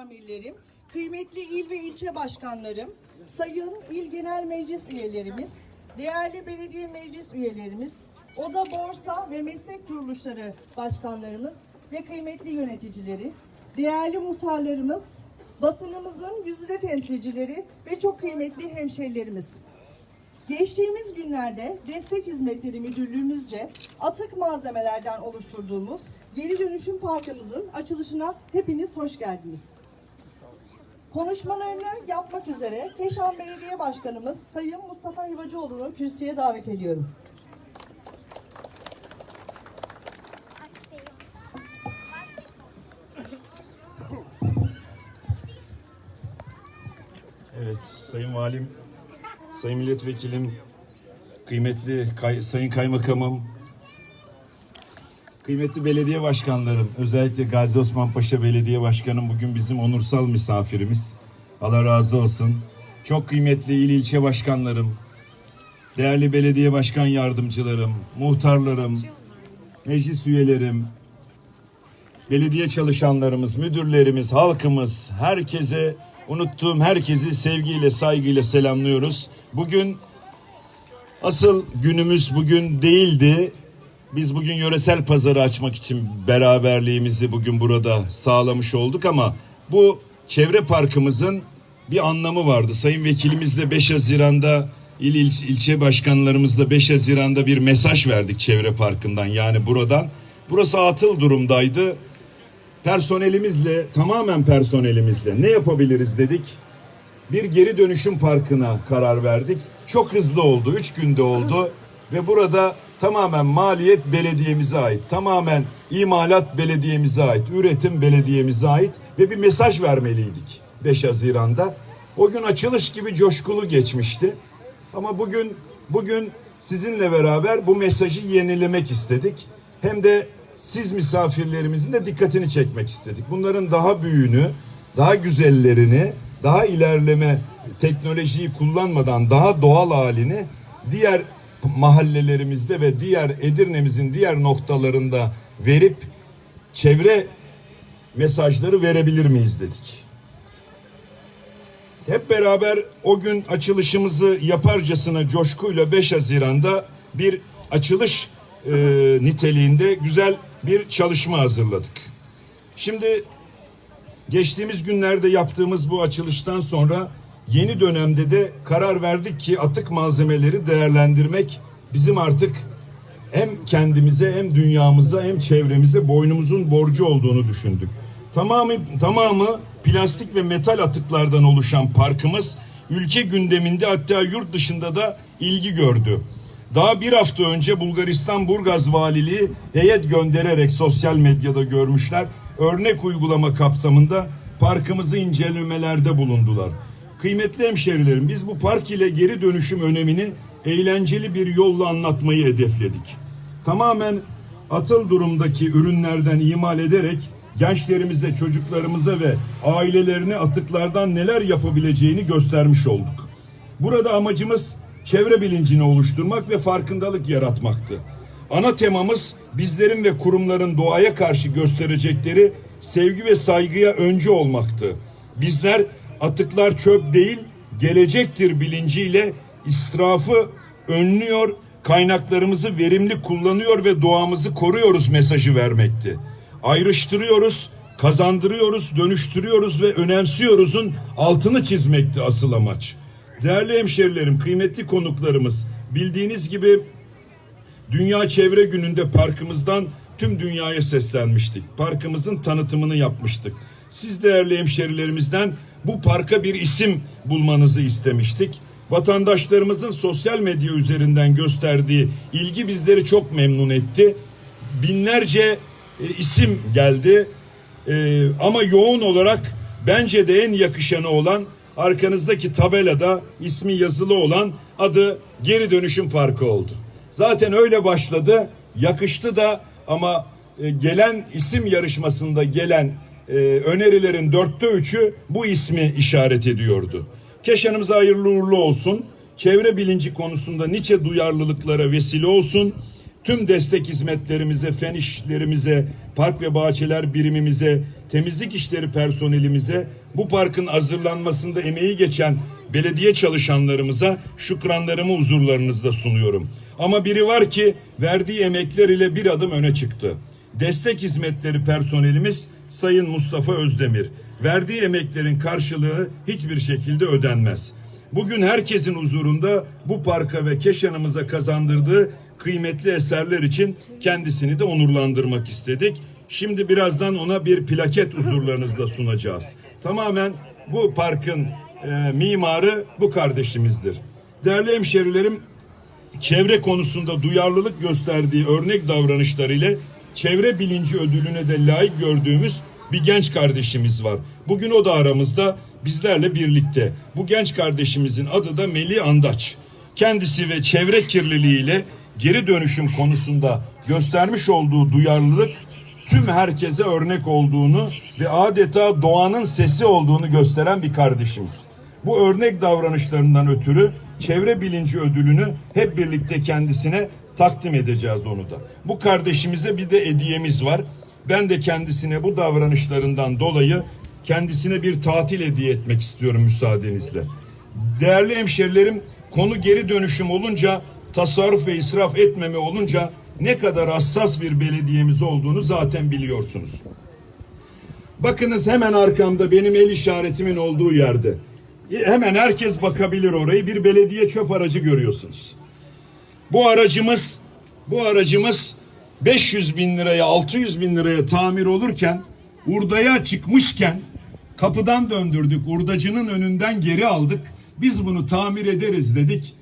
amirlerim, kıymetli il ve ilçe başkanlarım, sayın il genel meclis üyelerimiz, değerli belediye meclis üyelerimiz, oda borsa ve meslek kuruluşları başkanlarımız ve kıymetli yöneticileri, değerli muhtarlarımız, basınımızın yüzde temsilcileri ve çok kıymetli hemşehrilerimiz. Geçtiğimiz günlerde Destek Hizmetleri Müdürlüğümüzce atık malzemelerden oluşturduğumuz geri dönüşüm parkımızın açılışına hepiniz hoş geldiniz. Konuşmalarını yapmak üzere Keşan Belediye Başkanımız Sayın Mustafa Hivacıoğlu'nu kürsüye davet ediyorum. Evet, Sayın Valim, Sayın Milletvekilim, kıymetli kay- Sayın Kaymakamım, kıymetli belediye başkanlarım, özellikle Gazi Osman Paşa Belediye Başkanım bugün bizim onursal misafirimiz. Allah razı olsun. Çok kıymetli il ilçe başkanlarım, değerli belediye başkan yardımcılarım, muhtarlarım, meclis üyelerim, belediye çalışanlarımız, müdürlerimiz, halkımız, herkese unuttuğum herkesi sevgiyle, saygıyla selamlıyoruz. Bugün asıl günümüz bugün değildi. Biz bugün yöresel pazarı açmak için beraberliğimizi bugün burada sağlamış olduk ama bu çevre parkımızın bir anlamı vardı. Sayın Vekilimiz de 5 Haziran'da il, il ilçe başkanlarımızla 5 Haziran'da bir mesaj verdik çevre parkından yani buradan. Burası atıl durumdaydı personelimizle tamamen personelimizle ne yapabiliriz dedik. Bir geri dönüşüm parkına karar verdik. Çok hızlı oldu. Üç günde oldu. Ve burada tamamen maliyet belediyemize ait. Tamamen imalat belediyemize ait. Üretim belediyemize ait. Ve bir mesaj vermeliydik 5 Haziran'da. O gün açılış gibi coşkulu geçmişti. Ama bugün bugün sizinle beraber bu mesajı yenilemek istedik. Hem de siz misafirlerimizin de dikkatini çekmek istedik. Bunların daha büyüğünü, daha güzellerini, daha ilerleme teknolojiyi kullanmadan daha doğal halini diğer mahallelerimizde ve diğer Edirne'mizin diğer noktalarında verip çevre mesajları verebilir miyiz dedik. Hep beraber o gün açılışımızı yaparcasına coşkuyla 5 Haziran'da bir açılış e, niteliğinde güzel bir çalışma hazırladık. Şimdi geçtiğimiz günlerde yaptığımız bu açılıştan sonra yeni dönemde de karar verdik ki atık malzemeleri değerlendirmek bizim artık hem kendimize hem dünyamıza hem çevremize boynumuzun borcu olduğunu düşündük. Tamamı tamamı plastik ve metal atıklardan oluşan parkımız ülke gündeminde hatta yurt dışında da ilgi gördü. Daha bir hafta önce Bulgaristan Burgaz Valiliği heyet göndererek sosyal medyada görmüşler. Örnek uygulama kapsamında parkımızı incelemelerde bulundular. Kıymetli hemşerilerim biz bu park ile geri dönüşüm önemini eğlenceli bir yolla anlatmayı hedefledik. Tamamen atıl durumdaki ürünlerden imal ederek gençlerimize, çocuklarımıza ve ailelerine atıklardan neler yapabileceğini göstermiş olduk. Burada amacımız çevre bilincini oluşturmak ve farkındalık yaratmaktı. Ana temamız bizlerin ve kurumların doğaya karşı gösterecekleri sevgi ve saygıya öncü olmaktı. Bizler atıklar çöp değil, gelecektir bilinciyle israfı önlüyor, kaynaklarımızı verimli kullanıyor ve doğamızı koruyoruz mesajı vermekti. Ayrıştırıyoruz, kazandırıyoruz, dönüştürüyoruz ve önemsiyoruzun altını çizmekti asıl amaç. Değerli hemşerilerim, kıymetli konuklarımız, bildiğiniz gibi Dünya Çevre Günü'nde parkımızdan tüm dünyaya seslenmiştik. Parkımızın tanıtımını yapmıştık. Siz değerli hemşerilerimizden bu parka bir isim bulmanızı istemiştik. Vatandaşlarımızın sosyal medya üzerinden gösterdiği ilgi bizleri çok memnun etti. Binlerce e, isim geldi. E, ama yoğun olarak bence de en yakışanı olan arkanızdaki tabelada ismi yazılı olan adı Geri Dönüşüm Parkı oldu. Zaten öyle başladı, yakıştı da ama e, gelen isim yarışmasında gelen e, önerilerin dörtte üçü bu ismi işaret ediyordu. Keşanımıza hayırlı uğurlu olsun. Çevre bilinci konusunda nice duyarlılıklara vesile olsun. tüm destek hizmetlerimize, fen işlerimize, park ve bahçeler birimimize, temizlik işleri personelimize, bu parkın hazırlanmasında emeği geçen belediye çalışanlarımıza şükranlarımı huzurlarınızda sunuyorum. Ama biri var ki verdiği emekler ile bir adım öne çıktı. Destek hizmetleri personelimiz Sayın Mustafa Özdemir. Verdiği emeklerin karşılığı hiçbir şekilde ödenmez. Bugün herkesin huzurunda bu parka ve Keşan'ımıza kazandırdığı kıymetli eserler için kendisini de onurlandırmak istedik. Şimdi birazdan ona bir plaket huzurlarınızda sunacağız. Tamamen bu parkın e, mimarı bu kardeşimizdir. Değerli hemşerilerim, çevre konusunda duyarlılık gösterdiği örnek davranışlarıyla çevre bilinci ödülüne de layık gördüğümüz bir genç kardeşimiz var. Bugün o da aramızda bizlerle birlikte. Bu genç kardeşimizin adı da Melih Andaç. Kendisi ve çevre kirliliğiyle geri dönüşüm konusunda göstermiş olduğu duyarlılık tüm herkese örnek olduğunu ve adeta doğanın sesi olduğunu gösteren bir kardeşimiz. Bu örnek davranışlarından ötürü çevre bilinci ödülünü hep birlikte kendisine takdim edeceğiz onu da. Bu kardeşimize bir de hediyemiz var. Ben de kendisine bu davranışlarından dolayı kendisine bir tatil hediye etmek istiyorum müsaadenizle. Değerli hemşerilerim konu geri dönüşüm olunca tasarruf ve israf etmeme olunca ne kadar hassas bir belediyemiz olduğunu zaten biliyorsunuz. Bakınız hemen arkamda benim el işaretimin olduğu yerde. Hemen herkes bakabilir orayı. Bir belediye çöp aracı görüyorsunuz. Bu aracımız bu aracımız 500 bin liraya 600 bin liraya tamir olurken urdaya çıkmışken kapıdan döndürdük. Urdacının önünden geri aldık. Biz bunu tamir ederiz dedik.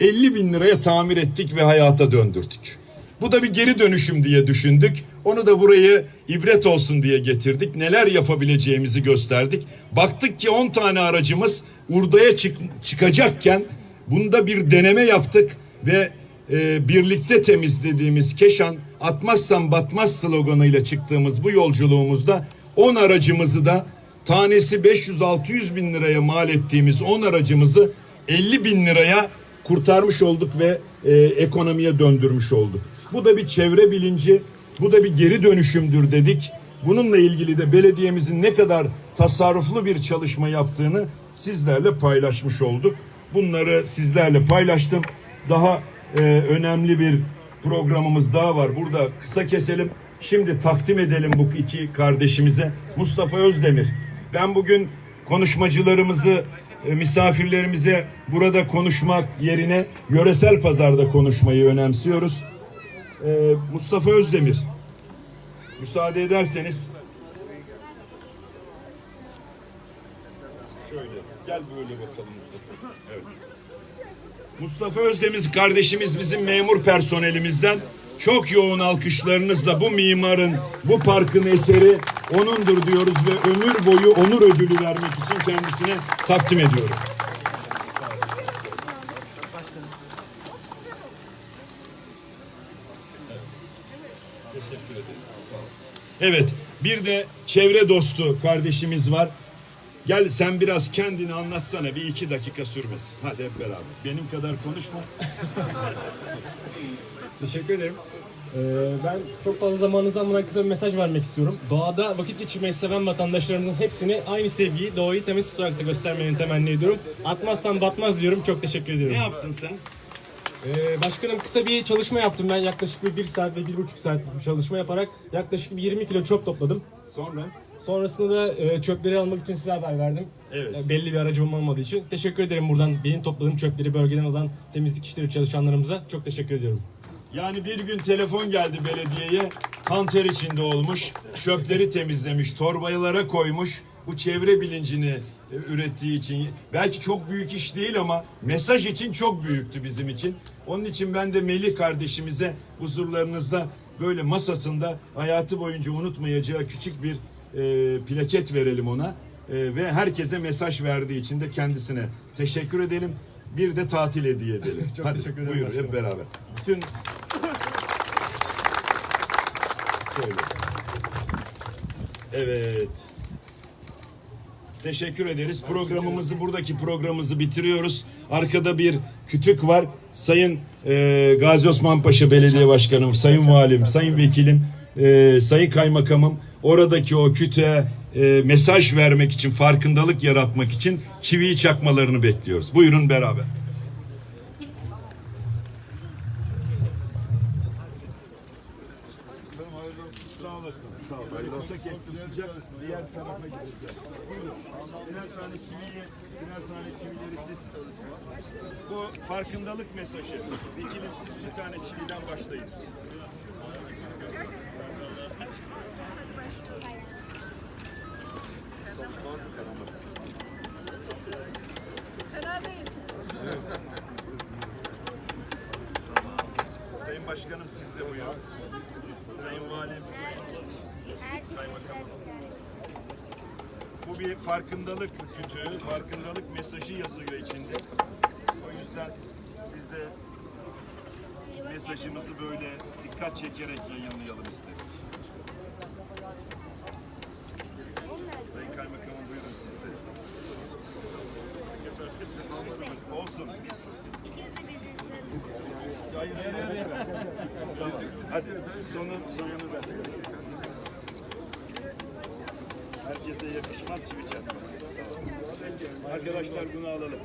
50 bin liraya tamir ettik ve hayata döndürdük. Bu da bir geri dönüşüm diye düşündük. Onu da burayı ibret olsun diye getirdik. Neler yapabileceğimizi gösterdik. Baktık ki 10 tane aracımız urdaya çık çıkacakken bunda bir deneme yaptık ve e, birlikte temizlediğimiz Keşan atmazsan batmaz sloganıyla çıktığımız bu yolculuğumuzda 10 aracımızı da tanesi 500-600 bin liraya mal ettiğimiz 10 aracımızı 50 bin liraya kurtarmış olduk ve e, ekonomiye döndürmüş olduk. Bu da bir çevre bilinci, bu da bir geri dönüşümdür dedik. Bununla ilgili de belediyemizin ne kadar tasarruflu bir çalışma yaptığını sizlerle paylaşmış olduk. Bunları sizlerle paylaştım. Daha e, önemli bir programımız daha var. Burada kısa keselim. Şimdi takdim edelim bu iki kardeşimize. Mustafa Özdemir. Ben bugün konuşmacılarımızı e, misafirlerimize burada konuşmak yerine yöresel pazarda konuşmayı önemsiyoruz. E, Mustafa Özdemir. Müsaade ederseniz. Şöyle gel böyle bakalım Mustafa. Evet. Mustafa Özdemir kardeşimiz bizim memur personelimizden. Çok yoğun alkışlarınızla bu mimarın, bu parkın eseri onundur diyoruz ve ömür boyu onur ödülü vermek için kendisine takdim ediyorum. Evet, bir de çevre dostu kardeşimiz var. Gel sen biraz kendini anlatsana. Bir iki dakika sürmesin. Hadi hep beraber. Benim kadar konuşma. Teşekkür ederim. Ee, ben çok fazla zamanınızı almadan kısa bir mesaj vermek istiyorum. Doğada vakit geçirmeyi seven vatandaşlarımızın hepsini aynı sevgiyi, doğayı temiz tutarak da göstermeni temenni ediyorum. Atmazsan batmaz diyorum. Çok teşekkür ediyorum. Ne yaptın sen? Ee, başkanım kısa bir çalışma yaptım ben. Yaklaşık bir, bir saat ve bir buçuk saat bir çalışma yaparak yaklaşık bir 20 kilo çöp topladım. Sonra? Sonrasında da e, çöpleri almak için size haber verdim. Evet. E, belli bir aracım olmadığı için. Teşekkür ederim buradan benim topladığım çöpleri bölgeden alan temizlik işleri çalışanlarımıza. Çok teşekkür ediyorum. Yani bir gün telefon geldi belediyeye. Kanter içinde olmuş. Çöpleri temizlemiş. Torbalara koymuş. Bu çevre bilincini e, ürettiği için. Belki çok büyük iş değil ama mesaj için çok büyüktü bizim için. Onun için ben de Melih kardeşimize huzurlarınızda böyle masasında hayatı boyunca unutmayacağı küçük bir e, plaket verelim ona. E, ve herkese mesaj verdiği için de kendisine teşekkür edelim. Bir de tatil hediye edelim. Çok Hadi, teşekkür ederim Buyur başkanım. hep beraber. Bütün Şöyle. Evet. Teşekkür ederiz. Programımızı buradaki programımızı bitiriyoruz. Arkada bir kütük var. Sayın e, Gazi Osman Paşa Belediye Başkanım, Sayın Valim, Sayın Vekilim, e, Sayın Kaymakamım oradaki o kütüğe e, mesaj vermek için, farkındalık yaratmak için çiviyi çakmalarını bekliyoruz. Buyurun beraber. Sağ olasın. Sağ ol. Böyle kısa kestim sıcak. Diğer tarafa gideceğiz. Buyurun. Birer tane çiviyi, birer tane çivileri siz. Bu farkındalık mesajı. Siz bir tane çividen başlayınız. Başkanım siz de buyurun. Sayın Valim, Kaymakamım. Bu bir farkındalık kütüğü, farkındalık mesajı yazıyor içinde. O yüzden biz de mesajımızı böyle dikkat çekerek yayınlayalım istedik. Sayın Kaymakamım buyurun siz de. Olsun biz. Hayır, hayır, hayır. Hadi sonu sonunu ver. Herkese yakışmaz çivi. Arkadaşlar bunu alalım.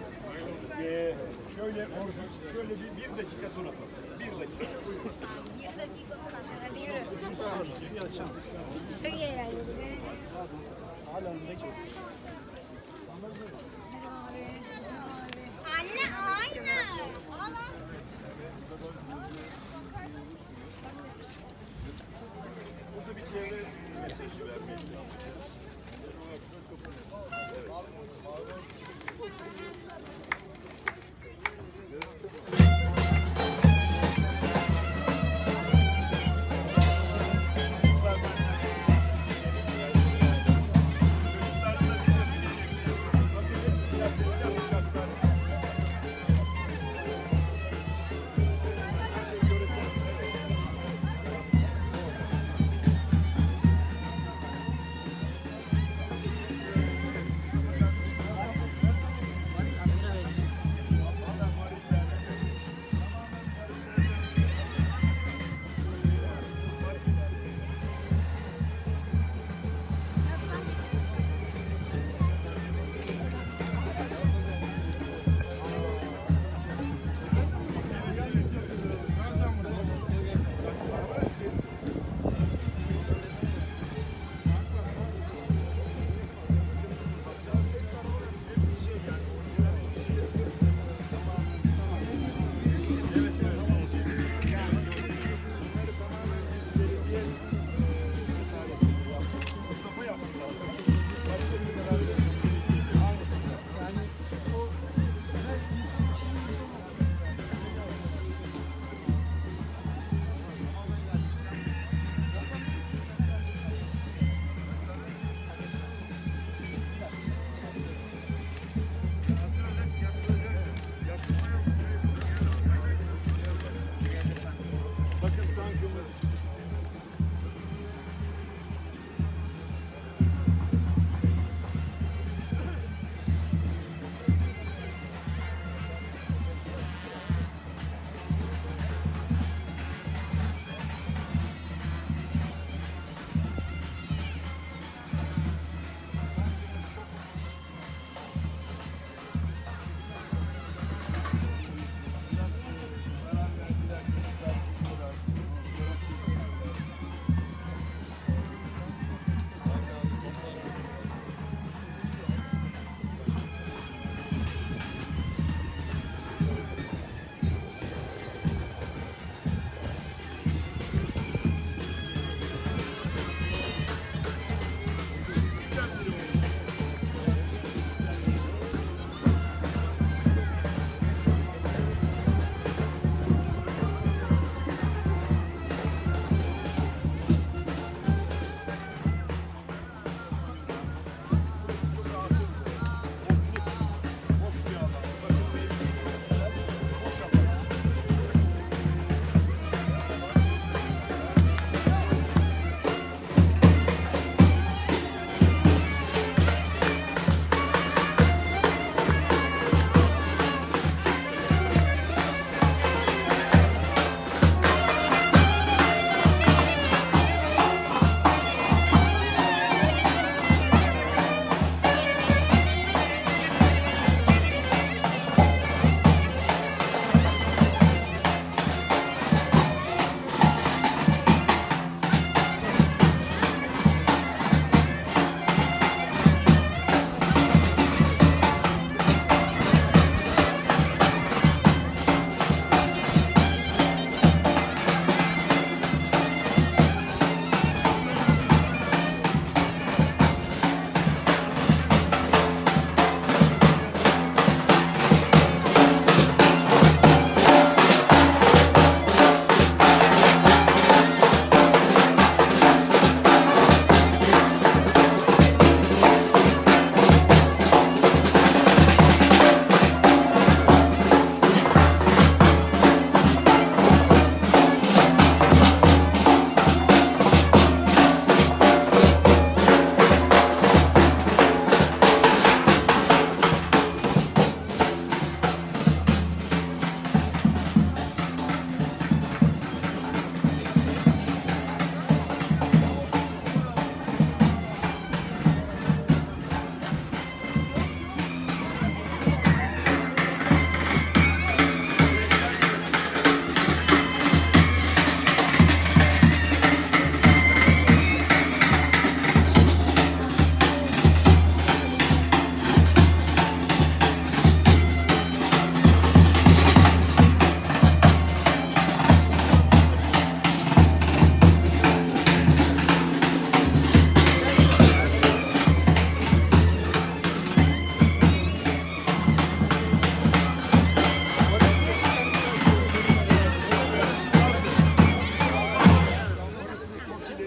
Ee, şöyle şöyle bir, bir dakika tur atalım. Bir dakika. Bir dakika otur hadi yürü. Çok eğlenceli. Anne Burada bir çevre mesajı vermeye çalışıyoruz.